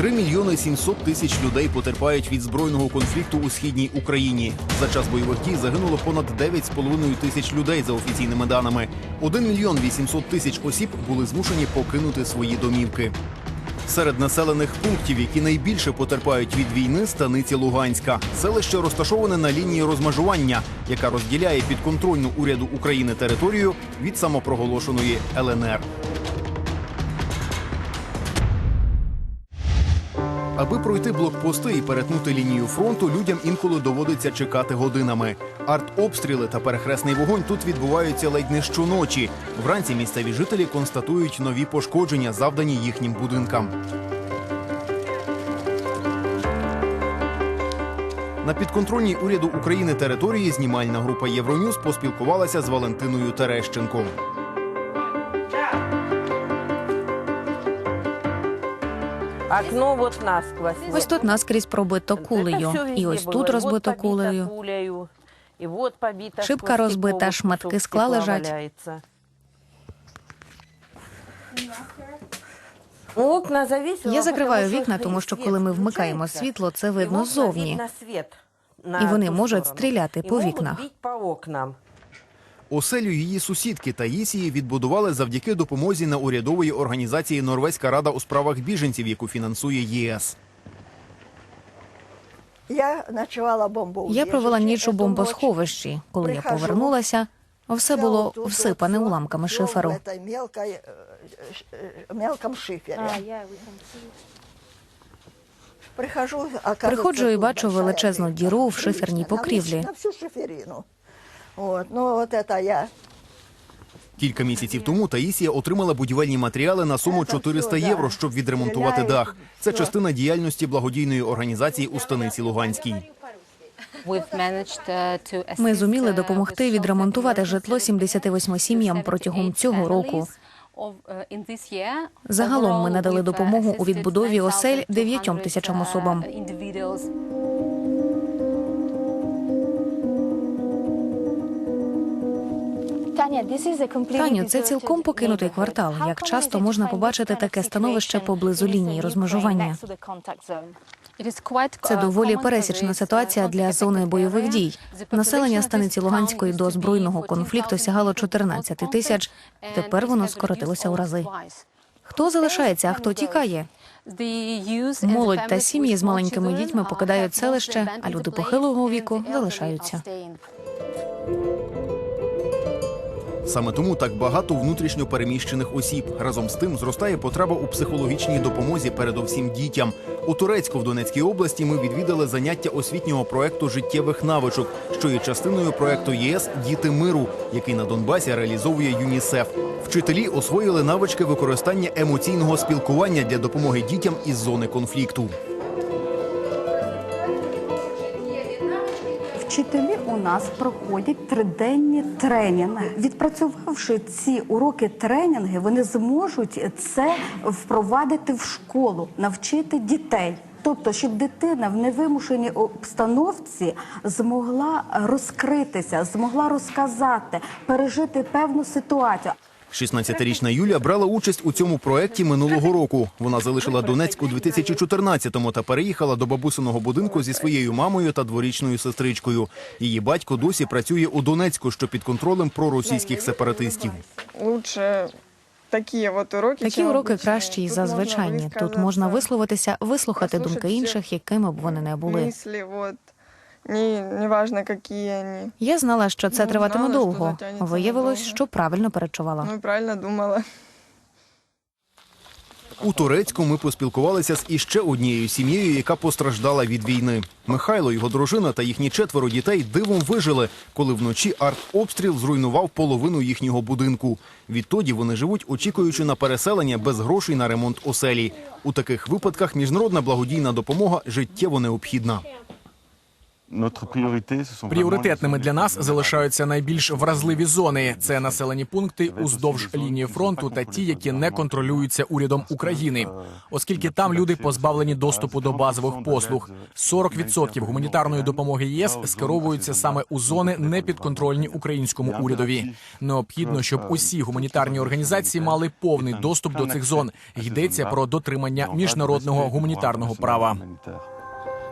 3 мільйони 700 тисяч людей потерпають від збройного конфлікту у східній Україні. За час бойових дій загинуло понад 9,5 тисяч людей за офіційними даними. 1 мільйон 800 тисяч осіб були змушені покинути свої домівки. Серед населених пунктів, які найбільше потерпають від війни, станиці Луганська. Селище розташоване на лінії розмежування, яка розділяє підконтрольну уряду України територію від самопроголошеної ЛНР. Аби пройти блокпости і перетнути лінію фронту, людям інколи доводиться чекати годинами. Артобстріли та перехресний вогонь тут відбуваються ледь не щоночі. Вранці місцеві жителі констатують нові пошкодження, завдані їхнім будинкам. На підконтрольній уряду України території знімальна група Євроньюз поспілкувалася з Валентиною Терещенко. Окно вот насквозь. Ось тут наскрізь пробито кулею, і ось тут розбито кулею. Шибка розбита, шматки скла лежать. Я закриваю вікна, тому що коли ми вмикаємо світло, це видно ззовні. І вони можуть стріляти по вікнах. Оселю її сусідки Таїсії відбудували завдяки допомозі на урядової організації Норвезька рада у справах біженців, яку фінансує ЄС. Я ночувала бомбу. Я провела ніч у бомбосховищі. Коли я повернулася, все було всипане уламками шиферу. шифері. Прихожу, Приходжу і бачу величезну діру в шиферній покрівлі. От, ну от це я. Кілька місяців тому Таїсія отримала будівельні матеріали на суму Це 400 євро, щоб відремонтувати дах. Це частина діяльності благодійної організації у станиці Луганській. Ми зуміли допомогти відремонтувати житло 78 сім'ям протягом цього року. Загалом ми надали допомогу у відбудові осель 9 тисячам особам. Таню, це цілком покинутий квартал. Як часто можна побачити таке становище поблизу лінії розмежування? Це доволі пересічна ситуація для зони бойових дій. Населення станиці Луганської до збройного конфлікту сягало 14 тисяч. Тепер воно скоротилося у рази. Хто залишається, а хто тікає? Молодь та сім'ї з маленькими дітьми покидають селище, а люди похилого віку залишаються. Саме тому так багато внутрішньо переміщених осіб. Разом з тим зростає потреба у психологічній допомозі, передовсім дітям. У Турецьку в Донецькій області ми відвідали заняття освітнього проекту життєвих навичок, що є частиною проекту ЄС Діти миру, який на Донбасі реалізовує ЮНІСЕФ. Вчителі освоїли навички використання емоційного спілкування для допомоги дітям із зони конфлікту. Вчителі нас проходять триденні тренінги. Відпрацювавши ці уроки тренінги, вони зможуть це впровадити в школу, навчити дітей. Тобто, щоб дитина в невимушеній обстановці змогла розкритися, змогла розказати, пережити певну ситуацію. 16-річна Юля брала участь у цьому проекті минулого року. Вона залишила Донецьк у 2014-му та переїхала до бабусиного будинку зі своєю мамою та дворічною сестричкою. Її батько досі працює у Донецьку, що під контролем проросійських сепаратистів. Лучше такі от уроки. Такі уроки кращі і Тут можна. Тут можна висловитися, вислухати думки інших, якими б вони не були. Мислі, от. Не, не важно, які вони. Я знала, що це Ну, триватиме знала, довго. Виявилось, що правильно передчувала. Ну, правильно думала. У Турецьку ми поспілкувалися з іще однією сім'єю, яка постраждала від війни. Михайло, його дружина та їхні четверо дітей дивом вижили, коли вночі артобстріл зруйнував половину їхнього будинку. Відтоді вони живуть, очікуючи на переселення без грошей на ремонт оселі. У таких випадках міжнародна благодійна допомога життєво необхідна. Пріоритетними для нас залишаються найбільш вразливі зони. Це населені пункти уздовж лінії фронту та ті, які не контролюються урядом України, оскільки там люди позбавлені доступу до базових послуг. 40% гуманітарної допомоги ЄС скеровуються саме у зони непідконтрольні українському урядові. Необхідно, щоб усі гуманітарні організації мали повний доступ до цих зон. Йдеться про дотримання міжнародного гуманітарного права.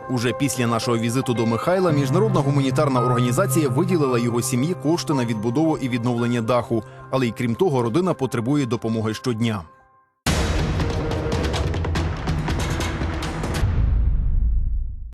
Уже після нашого візиту до Михайла міжнародна гуманітарна організація виділила його сім'ї кошти на відбудову і відновлення даху. Але й крім того, родина потребує допомоги щодня.